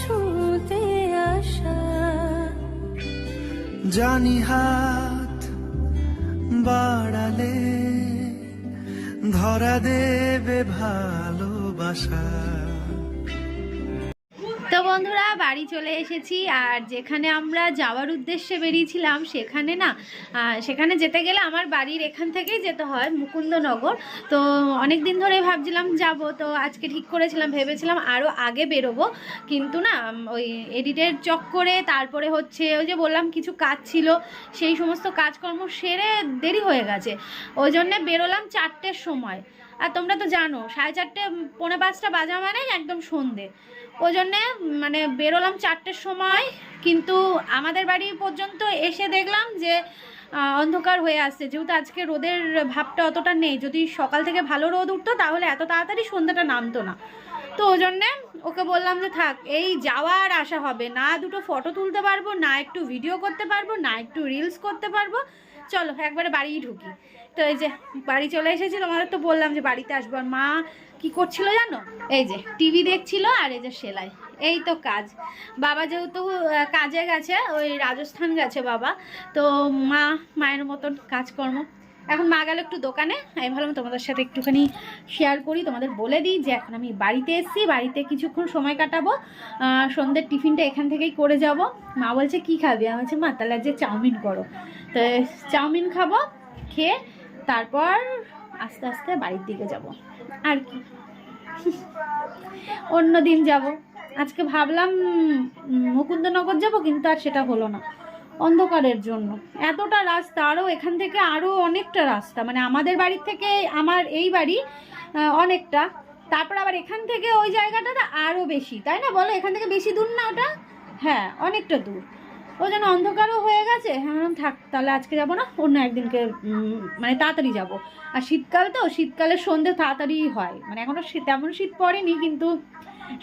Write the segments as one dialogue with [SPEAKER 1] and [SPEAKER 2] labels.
[SPEAKER 1] ছুঁতে আসা
[SPEAKER 2] জানি হাত বাড়ালে ধরা দেবে ভালোবাসা।
[SPEAKER 3] বন্ধুরা, বাড়ি চলে এসেছি। আর যেখানে আমরা যাওয়ার উদ্দেশ্যে বেরিয়েছিলাম, সেখানে না সেখানে যেতে গেলে আমার বাড়ির এখান থেকেই যেতে হয়, মুকুন্দনগর। তো অনেক দিন ধরে ভাবছিলাম যাব, তো আজকে ঠিক করেছিলাম, ভেবেছিলাম আরও আগে বেরোবো। কিন্তু না ওই এডিটের চক্করে তারপরে হচ্ছে ওই যে বললাম, কিছু কাজ ছিল, সেই সমস্ত কাজকর্ম সেরে দেরি হয়ে গেছে। ওই জন্যে বেরোলাম চারটের সময়। আর তোমরা তো জানো, সাড়ে চারটে পৌনে পাঁচটা বাজা মানেই একদম সন্ধে। ওই জন্যে মানে বেরোলাম চারটের সময়, কিন্তু আমাদের বাড়ি পর্যন্ত এসে দেখলাম যে অন্ধকার হয়ে আসছে যেহেতু আজকে রোদের ভাবটা অতটা নেই, যদি সকাল থেকে ভালো রোদ উঠতো, তাহলে এত তাড়াতাড়ি সন্ধ্যাটা নামতো না। তো ওই জন্যে ওকে বললাম যে, থাক, এই যাওয়া আর আসা হবে। না দুটো ফটো তুলতে পারব, না একটু ভিডিও করতে পারব, না একটু রিলস করতে পারব। চলো, একবারে বাড়িই ঢুকি। তো এই যে বাড়ি চলে এসেছি তোমাদের তো বললাম যে বাড়িতে আসব। আর মা কি করছিল জানো? এই যে টিভি দেখছিল আর এই যে সেলাই। এই তো কাজ। বাবা যেহেতু কাজে গেছে, ওই রাজস্থান গেছে বাবা। তো মা, মায়ের মতন কাজকর্ম। এখন মা গেল একটু দোকানে, আমি ভাবলাম তোমাদের সাথে একটুখানি শেয়ার করি, তোমাদের বলে দিই যে এখন আমি বাড়িতে এসেছি, বাড়িতে কিছুক্ষণ সময় কাটাবো সন্ধ্যের টিফিনটা এখান থেকেই করে যাব। মা বলছে, কি খাবি? আমি বলছি, মা, তাহলে যে চাউমিন করো। তো চাউমিন খাব, খেয়ে তারপর আস্তে আস্তে বাড়ির দিকে যাব। আর কি। অন্য দিন যাব। আজকে ভাবলাম মুকুন্দনগর যাব, কিন্তু আর সেটা হলো না। অন্ধকারের জন্য। এতটা রাস্তা আরও এখান থেকে আরও অনেকটা রাস্তা। মানে আমাদের বাড়ির থেকে আমার এই বাড়ি অনেকটা। তারপর আবার এখান থেকে ওই জায়গাটা আরও বেশি, তাই না বলো? এখান থেকে বেশি দূর না ওটা? হ্যাঁ অনেকটা দূর। ও যেন অন্ধকারও হয়ে গেছে। হ্যাঁ থাক, তাহলে আজকে যাব না? অন্য একদিনকে মানে তাড়াতাড়ি যাব। আর শীতকাল তো শীতকালে সন্ধে তাড়াতাড়ি হয়। মানে এখনও শীত, তেমন শীত পড়েনি, কিন্তু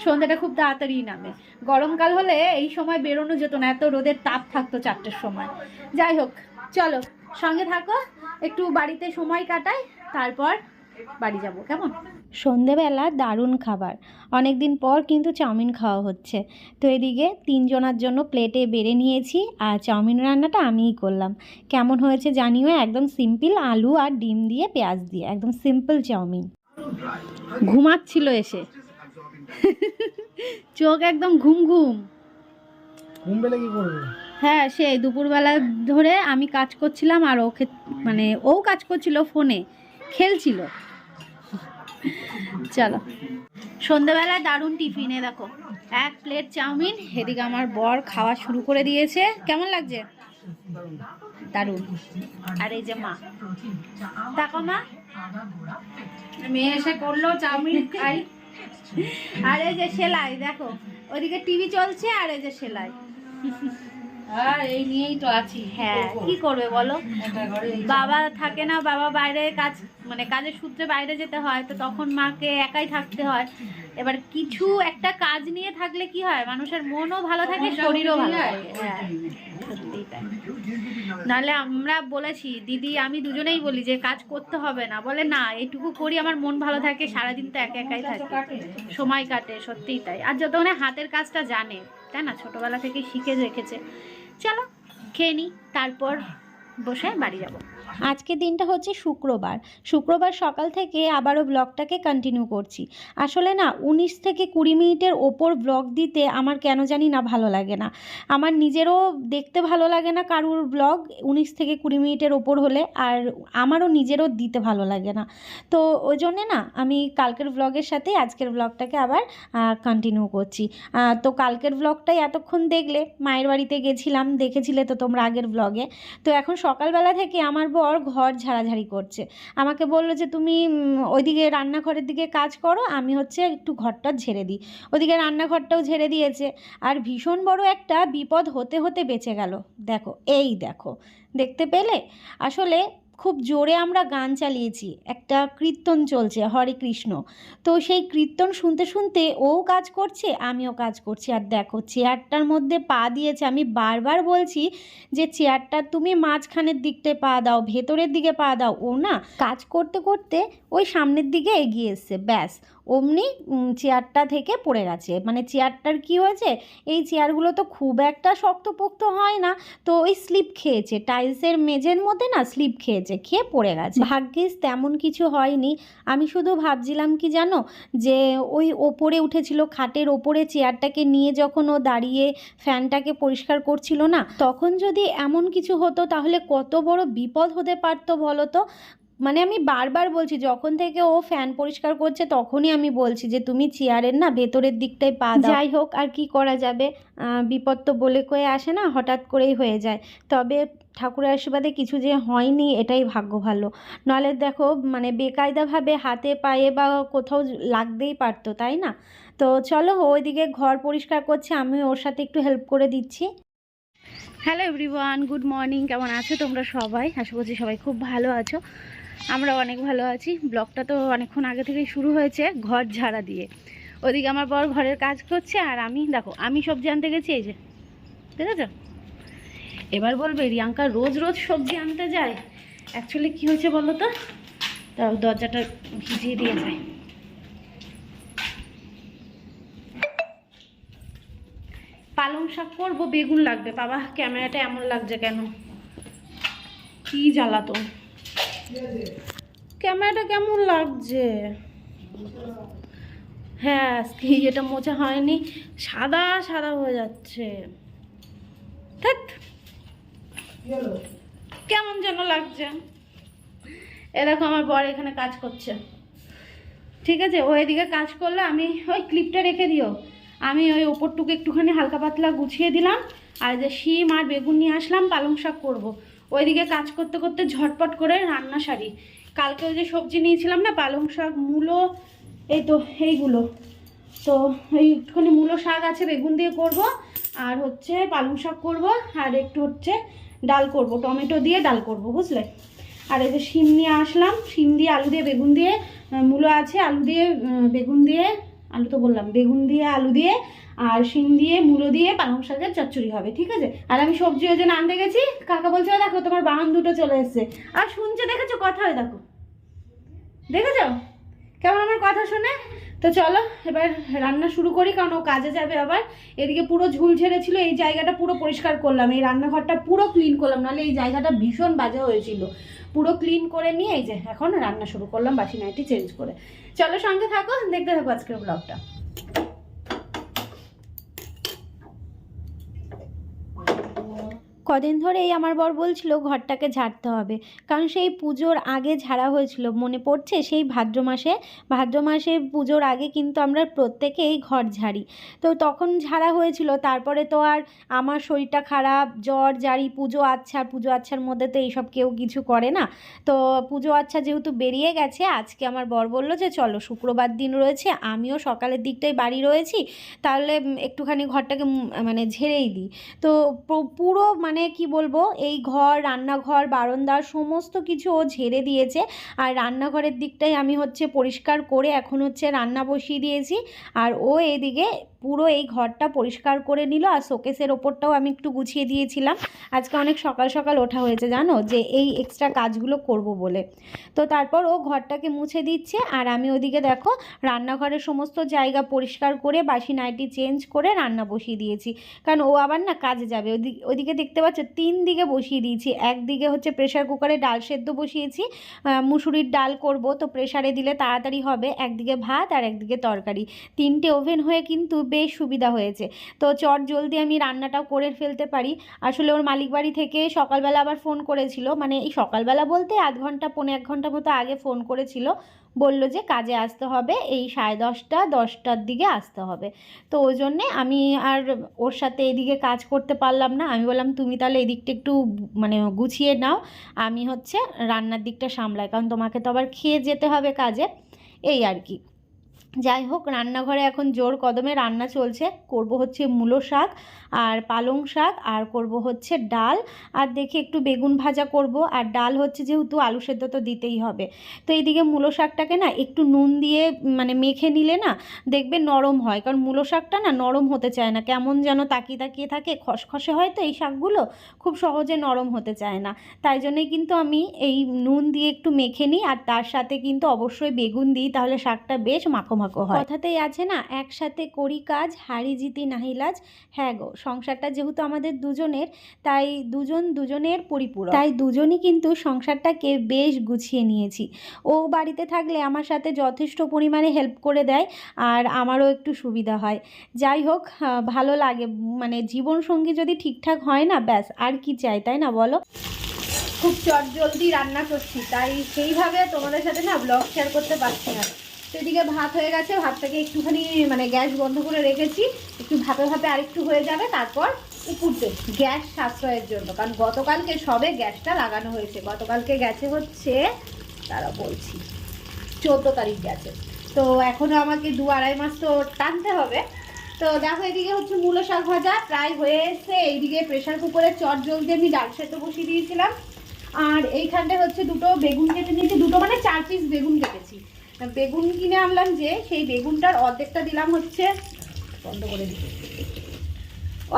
[SPEAKER 3] সন্ধ্যাটা খুব তাড়াতাড়ি নামে। গরমকাল হলে এই সময় বেরোনো যেত না এত রোদের তাপ থাকতো চারটের সময়। যাই হোক চলো সঙ্গে থাকো একটু বাড়িতে সময় কাটাই তারপর বাড়ি যাব কেমন? সন্ধেবেলা দারুণ খাবার। অনেক দিন পর কিন্তু চাউমিন খাওয়া হচ্ছে। তো এদিকে তিনজনার জন্য প্লেটে বেড়ে নিয়েছি আর চাউমিন রান্নাটা আমিই করলাম। কেমন হয়েছে জানিও একদম সিম্পল আলু আর ডিম দিয়ে পেঁয়াজ দিয়ে একদম সিম্পল চাউমিন। ঘুমাচ্ছিল এসে। চোখ একদম ঘুম ঘুম।
[SPEAKER 2] ঘুম পেলে কি করবে?
[SPEAKER 3] হ্যাঁ সেই দুপুরবেলা ধরে আমি কাজ করছিলাম আর ওকে মানে ও কাজ করছিল ফোনে খেলছিল। চলো। সন্ধ্যাবেলায় দারুণ টিফিনে দেখো এক প্লেট চাউমিন এদিকে আমার বর খাওয়া শুরু করে দিয়েছে। কেমন লাগছে? দারুণ। আর এই যে মা। দেখো মা। মেয়ে এসে করল চাউমিন খাই। আর এই যে সেলাই দেখো ওদিকে টিভি চলছে আর এই যে সেলাই।
[SPEAKER 4] আর এই নিয়েই তো আছি।
[SPEAKER 3] হ্যাঁ কি করবে বলো?
[SPEAKER 4] এটা ঘরে এই
[SPEAKER 3] বাবা থাকে না বাবা বাইরে কাজ মানে কাজের সূত্রে বাইরে যেতে হয় তো তখন মাকে একাই থাকতে হয়। এবার কিছু একটা কাজ নিয়ে থাকলে কি হয়? মানুষের মনও ভালো থাকে শরীরও ভালো থাকে। হ্যাঁ নাহলে আমরা বলেছি দিদি আমি দুজনেই বলি যে কাজ করতে হবে না। বলে না এইটুকু করি আমার মন ভালো থাকে সারাদিন তো একা একাই থাকে। সময় কাটে সত্যিই তাই। আর যতক্ষণে হাতের কাজটা জানে তাই না? ছোটবেলা থেকে শিখে রেখেছে। চলো খেয়ে নিই তারপর বসে বাড়ি যাব। আজকের দিনটা হচ্ছে শুক্রবার। শুক্রবার সকাল থেকে আবারও ব্লগটাকে কন্টিনিউ করছি। আসলে না, উনিশ থেকে কুড়ি মিনিটের ওপর ব্লগ দিতে আমার কেন জানি না ভালো লাগে না। আমার নিজেরও দেখতে ভালো লাগে না কারুর ব্লগ উনিশ থেকে কুড়ি মিনিটের ওপর হলে আর আমারও নিজেরও দিতে ভালো লাগে না। তো ওই জন্যে না, আমি কালকের ব্লগের সাথে আজকের ব্লগটাকে আবার কন্টিনিউ করছি। তো কালকের ব্লগটাই এতক্ষণ দেখলে, মায়ের বাড়িতে গেছিলাম, দেখেছিলে তো তোমরা আগের ব্লগে তো এখন সকালবেলা থেকে আমার বর ঘর ঝাড়াঝাড়ি করছে। আমাকে বলল যে, তুমি ওইদিকে রান্নাঘরের দিকে কাজ করো, আমি হচ্ছে একটু ঘরটা ঝেড়ে দিই। ওদিকে রান্নাঘরটাও ঝেড়ে দিয়েছে। আর ভীষণ বড় একটা বিপদ হতে হতে বেঁচে গেল। দেখো, এই দেখো, দেখতে পেলে? আসলে খুব জোরে আমরা গান চালিয়েছি। একটা কীর্তন চলছে, হরে কৃষ্ণ। তো সেই কীর্তন শুনতে শুনতে ও কাজ করছে, আমিও কাজ করছি। আর দেখো, চেয়ারটার মধ্যে পা দিয়েছে, আমি বারবার বলছি যে, চেয়ারটা তুমি মাঝখানের দিকটায় পা দাও, ভেতরের দিকে পা দাও। ও না, কাজ করতে করতে ওই সামনের দিকে এগিয়ে এসছে, ব্যাস।
[SPEAKER 5] অমনি চেয়ারটা থেকে পড়ে গেছে। মানে চেয়ারটার কি হয়েছে? এই চেয়ারগুলো তো খুব একটা শক্তপোক্ত হয় না। তো ওই স্লিপ খেয়েছে। টাইলসের মেঝের মধ্যে না স্লিপ খেয়েছে, খেয়ে পড়ে গেছে। ভাগ্যিস তেমন কিছু হয়নি। আমি শুধু ভাবছিলাম কি জানো? যে ওই ওপরে উঠেছিল, খাটের ওপরে চেয়ারটাকে নিয়ে যখন ও দাঁড়িয়ে ফ্যানটাকে পরিষ্কার করছিল না, তখন যদি এমন কিছু হতো তাহলে কত বড় বিপদ হতে পারতো বলো তো? মানে আমি বারবার বলছি যখন থেকে ও ফ্যান পরিষ্কার করছে তখনই আমি বলছি যে তুমি চেয়ারের না ভেতরের দিকটায় পা যাই হোক আর কি করা যাবে? বিপদ তো বলে কয়ে আসে না হঠাৎ করেই হয়ে যায়। তবে ঠাকুরের আশীর্বাদে কিছু যে হয়নি এটাই ভাগ্য ভালো। নাহলে দেখো মানে বেকায়দাভাবে হাতে পায়ে বা কোথাও লাগতেই পারতো তাই না? তো চলো ওইদিকে ঘর পরিষ্কার করছে আমি ওর সাথে একটু হেল্প করে দিচ্ছি। হ্যালো এভরিওয়ান গুড মর্নিং কেমন আছো তোমরা সবাই? আশা করছি সবাই খুব ভালো আছো। আমরা অনেক ভালো আছি। ব্লগটা তো অনেকক্ষণ আগে থেকেই শুরু হয়েছে, ঘর ঝাড়া দিয়ে। ওদিকে আমার বর ঘরের কাজ করছে আর আমি, দেখো, আমি সবজি আনতে গেছি, এই যে, দেখেছ? এবার বলবে, রিয়াঙ্কা রোজ রোজ সবজি আনতে যায়? অ্যাকচুয়ালি কী হয়েছে বলো তো? তাও দরজাটা ভিজিয়ে দিয়ে যায়। পালং শাক করব, বেগুন লাগবে। বাবা, ক্যামেরাটা এমন লাগছে কেন? কি জ্বালাতন। ক্যামেরাটা কেমন লাগছে? হ্যাঁ এটা মোছা হয়নি। সাদা সাদা হয়ে যাচ্ছে। ধ্যাৎ। কেমন যেন লাগছে। এ দেখো, আমার বর এখানে কাজ করছে। ঠিক আছে, ও এদিকে কাজ করলে আমি ওই ক্লিপটা রেখে দিও। আমি ওই ওপরটুকু একটুখানি হালকা পাতলা গুছিয়ে দিলাম। আর যে শিম আর বেগুন নিয়ে আসলাম, পালং শাক করব। ওইদিকে কাজ করতে করতে ঝটপট করে রান্না সারি। কালকে ওই যে সবজি নিয়েছিলাম না, পালং শাক, মূলো, এই তো এইগুলো। তো এই একটুখানি মূলো শাক আছে, বেগুন দিয়ে করব, আর হচ্ছে পালং শাক করব, আর একটু হচ্ছে ডাল করব, টমেটো দিয়ে ডাল করব, বুঝলে? আর এই যে শিম নিয়ে আসলাম, শিম দিয়ে আলু দিয়ে বেগুন দিয়ে, মূলো আছে, আলু দিয়ে বেগুন দিয়ে, আলু তো বললাম, বেগুন দিয়ে, আলু দিয়ে আর শিম দিয়ে, মুলো দিয়ে পালং শাকের চচ্চড়ি হবে, ঠিক আছে? আর আমি সবজি ওই জন্য আনতে গেছি। কাকা বলছে, "ও দেখো, তোমার বাহন দুটো চলে এসছে। আর শুনছে, দেখেছ? কথা হয়, দেখো। দেখেছ? কেমন আমার কথা শুনে? তো চলো, এবার রান্না শুরু করি, কারণ ও কাজে যাবে আবার। এদিকে পুরো ঝুল ঝেড়েছিল, এই জায়গাটা পুরো পরিষ্কার করলাম। এই রান্নাঘরটা পুরো ক্লিন করলাম, নাহলে এই জায়গাটা ভীষণ বাজে হয়েছিল। পুরো ক্লিন করে নিয়ে এই যে, এখন রান্না শুরু করলাম, বাসি নাইটি চেঞ্জ করে। চলো সঙ্গে থাকো, দেখতে থাকো আজকের ব্লগটা কদিন ধরেই আমার বর বলছিল ঘরটাকে ঝাড়তে হবে। কারণ সেই পুজোর আগে ঝাড়া হয়েছিল। মনে পড়ছে সেই ভাদ্র মাসে ভাদ্র মাসে পুজোর আগে কিন্তু আমরা প্রত্যেকেই ঘর ঝাড়ি। তো তখন ঝাড়া হয়েছিল। তারপরে তো আর আমার শরীরটা খারাপ, জ্বর, জারি, পুজো আচ্ছা পুজো আচ্ছার মধ্যে তো এইসব কেউ কিছু করে না। তো পুজো আচ্ছা যেহেতু বেরিয়ে গেছে, আজকে আমার বর বলল যে, চলো শুক্রবার দিন রয়েছে, আমিও সকালের দিকটাই বাড়ি রয়েছি, তাহলে একটুখানি ঘরটাকে মানে ঝেড়েই দিই। তো পুরো মানে কি বলব? এই ঘর, রান্নাঘর বারান্দা সমস্ত কিছু ও ঝেড়ে দিয়েছে। আর রান্নাঘরের দিকটাই আমি হচ্ছে পরিষ্কার করে এখন হচ্ছে রান্না বসিয়ে দিয়েছি। আর ও এদিকে পুরো এই ঘরটা পরিষ্কার করে নিল আর শোকেসের ওপরটাও আমি একটু গুছিয়ে দিয়েছিলাম। আজকে অনেক সকাল সকাল ওঠা হয়েছে, জানো? যে এই এক্সট্রা কাজগুলো করব বলে। তো তারপর ও ঘরটাকে মুছে দিচ্ছে আর আমি ওদিকে দেখো, রান্নাঘরের সমস্ত জায়গা পরিষ্কার করে, বাসি নাইটি চেঞ্জ করে রান্না বসিয়ে দিয়েছি। কারণ ও আবার না কাজে যাবে। ওদিকে দেখতে পাচ্ছ, তিন দিকে বসিয়ে দিয়েছি। একদিকে হচ্ছে প্রেশার কুকারে ডাল সেদ্ধ বসিয়েছি। মুসুরির ডাল করব, তো প্রেশারে দিলে তাড়াতাড়ি হবে। একদিকে ভাত আর একদিকে তরকারি। তিনটে ওভেন হয়ে কিন্তু বেশ সুবিধা হয়েছে। তো চট জলদি আমি রান্নাটাও করে ফেলতে পারি। আসলে ওর মালিক বাড়ি থেকে সকালবেলা আবার ফোন করেছিল। মানে এই সকালবেলা বলতে আধ ঘণ্টা, পৌনে এক ঘণ্টা মতো আগে ফোন করেছিল। বলল যে কাজে আসতে হবে, এই সাড়ে দশটা, দশটার দিকে আসতে হবে। তো ওই জন্যে আমি আর ওর সাথে এদিকে কাজ করতে পারলাম না। আমি বললাম, তুমি তাহলে এদিকটা একটু মানে গুছিয়ে নাও। আমি হচ্ছে রান্নার দিকটা সামলাই। কারণ তোমাকে তো আবার খেয়ে যেতে হবে কাজে। এই আর কি। যাই হোক, রান্নাঘরে এখন জোর কদমে রান্না চলছে। করব হচ্ছে মূলো শাক আর পালং শাক আর করব হচ্ছে ডাল। আর দেখি একটু বেগুন ভাজা করব। আর ডাল হচ্ছে যেহেতু আলু সেদ্ধ তো দিতেই হবে। তো এইদিকে মূলো শাকটাকে না একটু নুন দিয়ে মানে মেখে নিলে না দেখবে নরম হয়। কারণ মূলো শাকটা না নরম হতে চায় না। কেমন যেন তাকিয়ে তাকিয়ে থাকে, খসখসে হয় তো এই শাকগুলো, খুব সহজে নরম হতে চায় না। তাই জন্যই কিন্তু আমি এই নুন দিয়ে একটু মেখে নিই। আর তার সাথে কিন্তু অবশ্যই বেগুন দিই, তাহলে শাকটা বেশ মাখো
[SPEAKER 3] জকজমাকও হয়। কথাতেই আছে না একসাথে করি কাজ হারি জিতি নাহিলাজ হ্যাঁ গো সংসারটা যেহেতু আমাদের দুজনের তাই দুজন দুজনের পরিপূরক। তাই দুজনই কিন্তু সংসারটাকে বেশ গুছিয়ে নিয়েছি। ও বাড়িতে থাকলে আমার সাথে যথেষ্ট পরিমাণে হেল্প করে দেয় আর আমারও একটু সুবিধা হয়। যাই হোক ভালো লাগে মানে জীবনসঙ্গী যদি ঠিকঠাক হয় না ব্যাস আর কি চাই তাই না বলো? খুব চট জলদি রান্না করছি তাই সেইভাবে তোমাদের সাথে না ব্লগ শেয়ার করতে পারছি না। তো এদিকে ভাত হয়ে গেছে, ভাতটাকে একটুখানি মানে গ্যাস বন্ধ করে রেখেছি। একটু ভাপে ভাপে আরেকটু হয়ে যাবে, তারপর উপুরতে গ্যাস সাশ্রয়ের জন্য। কারণ গতকালকে সবে গ্যাসটা লাগানো হয়েছে। গতকালকে গেছে হচ্ছে, তারা বলছি, চোদ্দ তারিখ গেছে। তো এখনও আমাকে দু আড়াই মাস তো টানতে হবে। তো দেখো এদিকে হচ্ছে মূলো শাক ভাজা প্রায় হয়ে এসছে। এইদিকে প্রেশার কুকারে চট জলদি আমি ডাল সেদ্ধ বসিয়ে দিয়েছিলাম। আর এইখানটায় হচ্ছে দুটো বেগুন কেটে নিয়েছি। দুটো মানে চার পিস বেগুন কেটেছি। বেগুন কিনে আনলাম যে, সেই বেগুনটার অর্ধেকটা দিলাম হচ্ছে, বন্ধ করে দিই।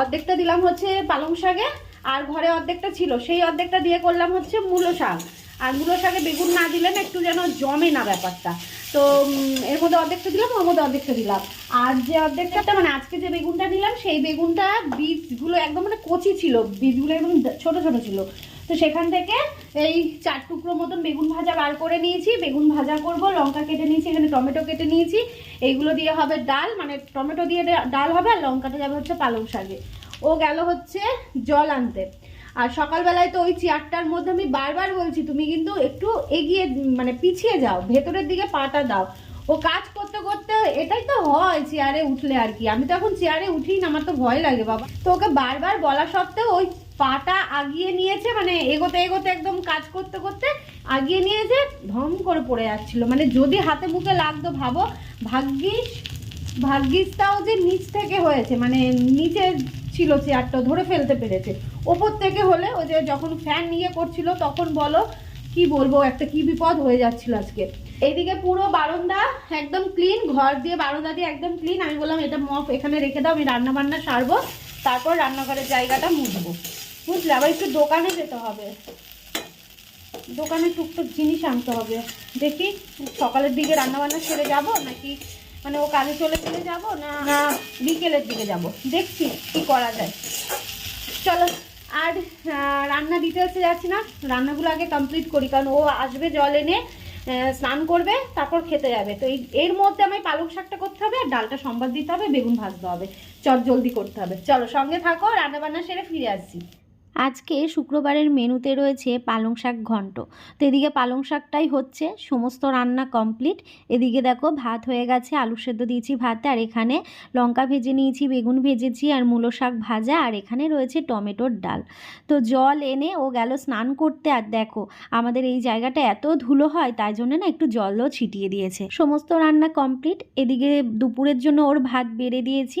[SPEAKER 3] অর্ধেকটা দিলাম হচ্ছে পালং শাকে, আর ঘরে অর্ধেকটা ছিল, সেই অর্ধেকটা দিয়ে করলাম হচ্ছে মূলো শাক। আর মূলো শাকে বেগুন না দিলে না একটু যেন জমে না ব্যাপারটা। তো এর মধ্যে অর্ধেকটা দিলাম, ওর মধ্যে অর্ধেকটা দিলাম। আর যে অর্ধেকটা মানে আজকে যে বেগুনটা নিলাম, সেই বেগুনটা বীজগুলো একদম মানে কচি ছিল, বীজগুলো একদম ছোট ছোট ছিল। তো সেখান থেকে এই চার টুকরো মতন বেগুন ভাজা বার করে নিয়েছি। বেগুন ভাজা করব, লঙ্কা কেটে নিয়েছি, এখানে টমেটো কেটে নিয়েছি। এইগুলো দিয়ে হবে ডাল মানে টমেটো দিয়ে ডাল হবে আর লঙ্কাটা যাবে হচ্ছে পালং শাকে। ও গেল হচ্ছে জল আনতে। আর সকালবেলায় তো ওই চেয়ারটার মধ্যে আমি বারবার বলছি, তুমি কিন্তু একটু এগিয়ে মানে পিছিয়ে যাও, ভেতরের দিকে পাটা দাও। ও কাজ করতে করতে এটাই তো হয় চেয়ারে উঠলে আর কি। আমি তো এখন চেয়ারে উঠি না, আমার তো ভয় লাগে, বাবা। তো ওকে বারবার বলা সত্ত্বেও ওই পাটা আগিয়ে নিয়েছে মানে এগোতে এগোতে একদম কাজ করতে করতে আগিয়ে নিয়েছে, ধম করে পড়ে যাচ্ছিল। মানে যদি হাতে মুখে লাগতো ভাবো, ভাগ্যিস, ভাগ্যিসটাও যে নিচ থেকে হয়েছে মানে নিচে ছিল চেয়ারটা, ধরে ফেলতে পেরেছে। ওপর থেকে হলে ওই যে যখন ফ্যান নিয়ে করছিল, তখন বলো, কি বলব, একটা কি বিপদ হয়ে যাচ্ছিল আজকে। এইদিকে পুরো বারান্দা একদম ক্লিন ঘর দিয়ে বারান্দা দিয়ে একদম ক্লিন আমি বললাম, এটা মফ এখানে রেখে দাও, আমি রান্না বান্না সারবো। তারপর রান্নাঘরের জায়গাটা মুছবো। বুঝলে? আবার একটু দোকানে যেতে হবে। দোকানে টুকটাক জিনিস আনতে হবে। দেখি সকালের দিকে রান্না বান্না সেরে যাব নাকি মানে ও কাজে চলে চলে যাব না বিকেলের দিকে যাব? দেখছি কি করা যায়। চলো আর রান্না ডিটেলসে যাচ্ছি না। রান্নাগুলো আগে কমপ্লিট করি কারণ ও আসবে জল এনে স্নান করবে তারপর খেতে যাবে। তো এই এর মধ্যে আমি পালং শাকটা করতে হবে আর ডালটা সম্বাদ দিতে হবে বেগুন ভাজতে হবে। চট জলদি করতে হবে। চলো সঙ্গে থাকো রান্না বান্না সেরে ফিরে আসছি। আজকে শুক্রবারের মেনুতে রয়েছে পালং শাক ঘন্ট। তো এদিকে পালং শাকটাই হচ্ছে, সমস্ত রান্না কমপ্লিট। এদিকে দেখো ভাত হয়ে গেছে, আলু সেদ্ধ দিয়েছি ভাতে, আর এখানে লঙ্কা ভেজে নিয়েছি, বেগুন ভেজেছি, আর মূলো শাক ভাজা, আর এখানে রয়েছে টমেটোর ডাল। তো জল এনে ও গেল স্নান করতে, আর দেখো আমাদের এই জায়গাটা এত ধুলো হয়, তাই জন্য না একটু জলও ছিটিয়ে দিয়েছে। সমস্ত রান্না কমপ্লিট, এদিকে দুপুরের জন্য ওর ভাত বেড়ে দিয়েছি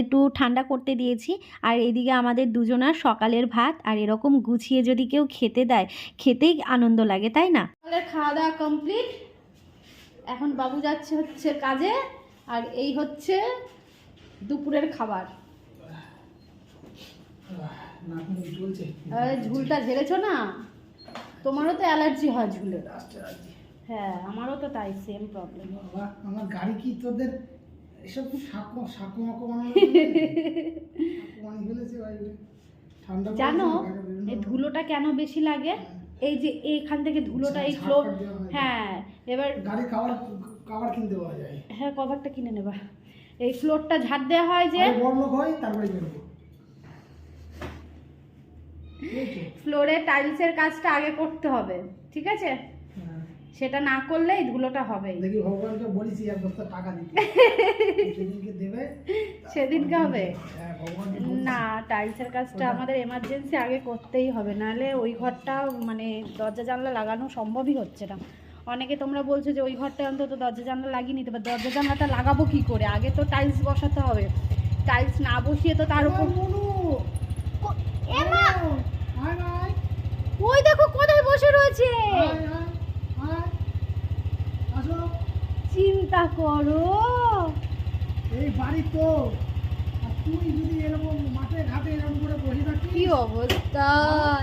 [SPEAKER 3] একটু ঠান্ডা করতে দিয়েছি, আর এদিকে আমাদের দুজনার সকালের ভাত আর এরকম গুছিয়ে যদি কেউ খেতে দেয় খেতেই আনন্দ লাগে তাই না? খাওয়া দাওয়া কমপ্লিট এখন বাবু যাচ্ছে হচ্ছে কাজে আর এই হচ্ছে দুপুরের খাবার। ঝুলটা ঝেড়েছো না? তোমারও তো অ্যালার্জি হয় ঝুলে। হ্যাঁ আমারও তো তাই সেম প্রবলেম
[SPEAKER 2] আমার গাড়ি কি তোদের এসব কি সাঁকো সাঁকো মাকো বানিয়ে ফেলেছে
[SPEAKER 3] জানো এই ধুলোটা কেন বেশি লাগে? এই যে এইখান থেকে ধুলোটা এই ফ্লোর
[SPEAKER 2] ফাড় দেওয়া হয়।
[SPEAKER 3] এবার
[SPEAKER 2] গাড়ি কাভার কাভার কিনতে পাওয়া যায়।
[SPEAKER 3] হ্যাঁ কভারটা কিনে নেবা। এই ফ্লোরটা ঝাড় দেওয়া হয় যে
[SPEAKER 2] বড় হয় তারপরে
[SPEAKER 3] ফ্লোরে টাইলসের কাজটা আগে করতে হবে ঠিক আছে?
[SPEAKER 2] হ্যাঁ।
[SPEAKER 3] সেটা না করলে এই ধুলোটা হবেই
[SPEAKER 2] দেখি ভগবানকে বলেছি এক বস্তা টাকা দিতে। সেদিনকে দেবে।
[SPEAKER 3] সেদিনকে হবে?
[SPEAKER 2] হ্যাঁ বলেছি।
[SPEAKER 3] না টাইলসের কাজটা আমাদের এমার্জেন্সি আগে করতেই হবে। নাহলে ওই ঘরটা মানে দরজা জানলা লাগানো সম্ভবই হচ্ছে না। অনেকে তোমরা বলছো যে ওই ঘরটা অন্তত দরজা জানলা লাগিয়ে নিতে পারো। দরজা জানলাটা লাগাবো কি করে? আগে তো টাইলস বসাতে হবে। টাইলস না বসিয়ে তো তার উপর ওই দেখো কোথায় বসে রয়েছে। চিন্তা করো।
[SPEAKER 2] এই বাড়ি তো। তুই যদি এরকম মাঠে ঘাটে এরকম করে বসে থাকিস।
[SPEAKER 3] কি অবস্থা?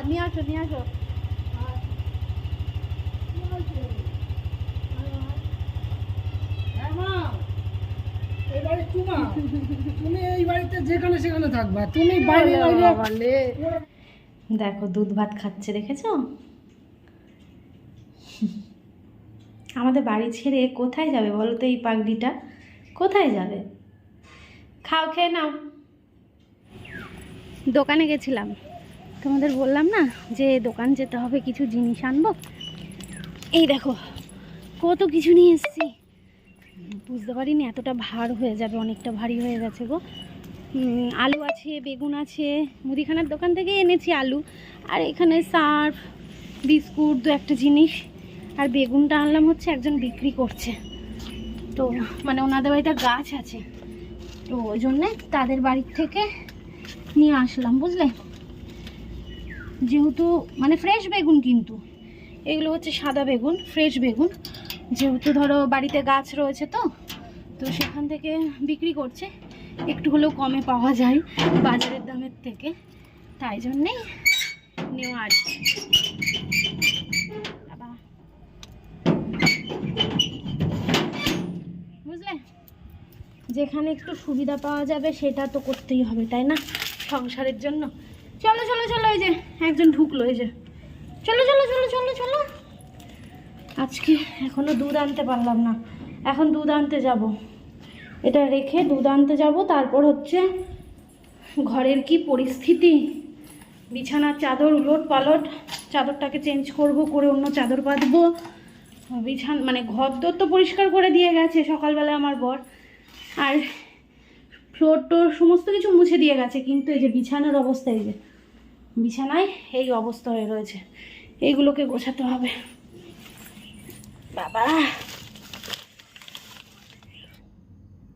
[SPEAKER 3] নিয়ে আসো নিয়ে আসো।
[SPEAKER 2] হ্যাঁ, মা। বৌমা তুমি এই বাড়িতে যেখানে সেখানে থাকবা। তুমি বাইরে বাইরে
[SPEAKER 5] দেখো দুধ ভাত খাচ্ছে দেখেছ? আমাদের বাড়ি ছেড়ে কোথায় যাবে বলো তো এই পাগড়িটা কোথায় যাবে? খাও, খেয়ে নাও। দোকানে গেছিলাম। তোমাদের বললাম না যে দোকান যেতে হবে, কিছু জিনিস আনব? এই দেখো, কত কিছু নিয়ে এসেছি। বুঝতে পারিনি, এতটা ভার হয়ে যাবে, অনেকটা ভারী হয়ে গেছে গো। আলু আছে, বেগুন আছে, মুদিখানার দোকান থেকে এনেছি আলু। আর এখানে সার্ফ, বিস্কুট, দু একটা জিনিস। আর বেগুনটা আনলাম হচ্ছে একজন বিক্রি করছে। তো মানে ওনাদের বাড়িতে গাছ আছে। তো ওই জন্যে তাদের বাড়ির থেকে নিয়ে আসলাম, বুঝলে? যেহেতু মানে ফ্রেশ বেগুন কিন্তু। এগুলো হচ্ছে সাদা বেগুন ফ্রেশ বেগুন। যেহেতু ধরো বাড়িতে গাছ রয়েছে তো তো সেখান থেকে বিক্রি করছে। একটু হলেও কমে পাওয়া যায় বাজারের দামের থেকে। তাই জন্যেই নেওয়া আর যেখানে একটু সুবিধা পাওয়া যাবে সেটা তো করতেই হবে, তাই না? সংসারের জন্য। চলো চলো চলো, এই যে একজন ঢুকলো, এই যে। চলো চলো চলো চলো চলো। আজকে এখনও দুধ আনতে পারলাম না। এখন দুধ আনতে যাব। এটা রেখে দুধ আনতে যাব। তারপর হচ্ছে ঘরের কি পরিস্থিতি? বিছানার চাদর উলট পালট। চাদরটাকে চেঞ্জ করব, করে অন্য চাদর পাতবো বিছান মানে ঘর দর তো পরিষ্কার করে দিয়ে গেছে সকালবেলা আমার বর। আর ফ্লোর টোর সমস্ত কিছু মুছে দিয়ে গেছে, কিন্তু এই যে বিছানার অবস্থা, এই যে বিছানায় এই অবস্থা হয়ে রয়েছে। এইগুলোকে গোছাতে হবে। বাবা!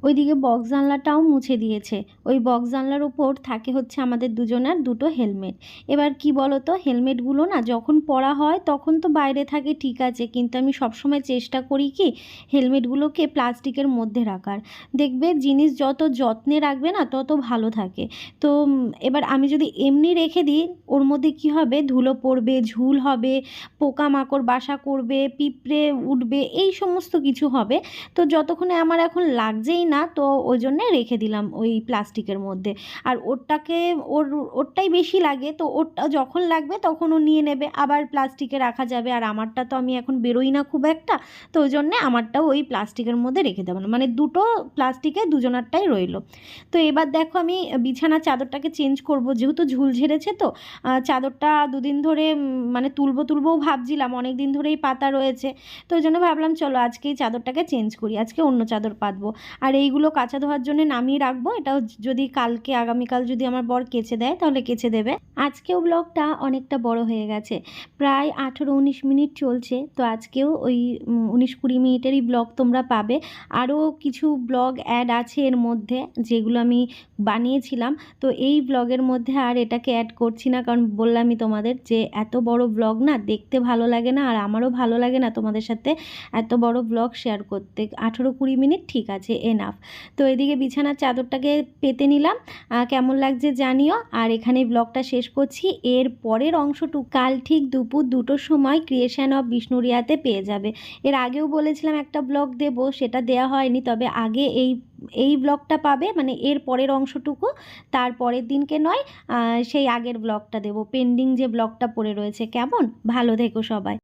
[SPEAKER 5] ওইদিকে বক্স জানলাটাও মুছে দিয়েছে। ওই বক্স জানলার উপর থাকে হচ্ছে আমাদের দুজনার দুটো হেলমেট এবার কি বলো তো হেলমেটগুলো না যখন পরা হয় তখন তো বাইরে থাকে, ঠিক আছে, কিন্তু আমি সবসময় চেষ্টা করি কি হেলমেটগুলোকে প্লাস্টিকের মধ্যে রাখার। দেখবে জিনিস যত যত্নে রাখবে না তত ভালো থাকে। তো এবার আমি যদি এমনি রেখে দিই, ওর মধ্যে কি হবে? ধুলো পড়বে, ঝুল হবে, পোকামাকড় বাসা করবে, পিঁপড়ে উঠবে, এই সমস্ত কিছু হবে। তো যতক্ষণে আমার এখন লাগছেই না তো ওই জন্যে রেখে দিলাম ওই প্লাস্টিকের মধ্যে। আর ওরটাকে, ওর, ওরটাই বেশি লাগে, তো ওরটা যখন লাগবে তখন ও নিয়ে নেবে। আবার প্লাস্টিকে রাখা যাবে, আর আমারটা তো আমি এখন বেরোই না খুব একটা, তো ওই জন্যে আমারটাও ওই প্লাস্টিকের মধ্যে রেখে দেবো না। মানে দুটো প্লাস্টিকে দুজনারটাই রইল। তো এবার দেখো আমি বিছানার চাদরটাকে চেঞ্জ করব, যেহেতু ঝুল ঝেড়েছে তো চাদরটা দুদিন ধরে মানে তুলবো তুলবো ভাবছিলাম অনেক দিন ধরেই পাতা রয়েছে। তো ওই জন্য ভাবলাম, চলো আজকে এই চাদরটাকে চেঞ্জ করি, আজকে অন্য চাদর পাতবো। আর এইগুলো কাঁচা ধোয়ার জন্য নামিয়ে রাখব। এটাও যদি কালকে, আগামীকাল যদি আমার বর কেচে দেয়, তাহলে কেচে দেবে। আজকেও ব্লগটা অনেকটা বড় হয়ে গেছে। প্রায় আঠেরো, উনিশ মিনিট চলছে। তো আজকেও ওই উনিশ কুড়ি মিনিটেরই ব্লগ তোমরা পাবে। আরও কিছু ব্লগ অ্যাড আছে এর মধ্যে, যেগুলো আমি বানিয়েছিলাম। তো এই ব্লগের মধ্যে আর এটাকে অ্যাড করছি না, কারণ বললামই তোমাদের যে এত বড় ব্লগ না, দেখতে ভালো লাগে না, আর আমারও ভালো লাগে না তোমাদের সাথে এত বড় ব্লগ শেয়ার করতে। আঠেরো কুড়ি মিনিট ঠিক আছে এনাফ তো এদিকে বিছানার চাদরটাকে পেতে নিলাম। কেমন লাগছে জানিও। আর এখানে ব্লগটা শেষ করছি। এর পরের অংশটুকু কাল ঠিক দুপুর দুটোর সময় ক্রিয়েশন অফ বিষ্ণুরিয়াতে পেয়ে যাবে। এর আগেও বলেছিলাম একটা ব্লগ দেব, সেটা দেয়া হয়নি। তবে আগে এই এই ব্লগটা পাবে মানে এর পরের অংশটুকু। তার পরের দিনকে নয় সেই আগের ব্লগটা দেবো। পেন্ডিং যে ব্লগটা পড়ে রয়েছে। কেমন? ভালো থেকো সবাই।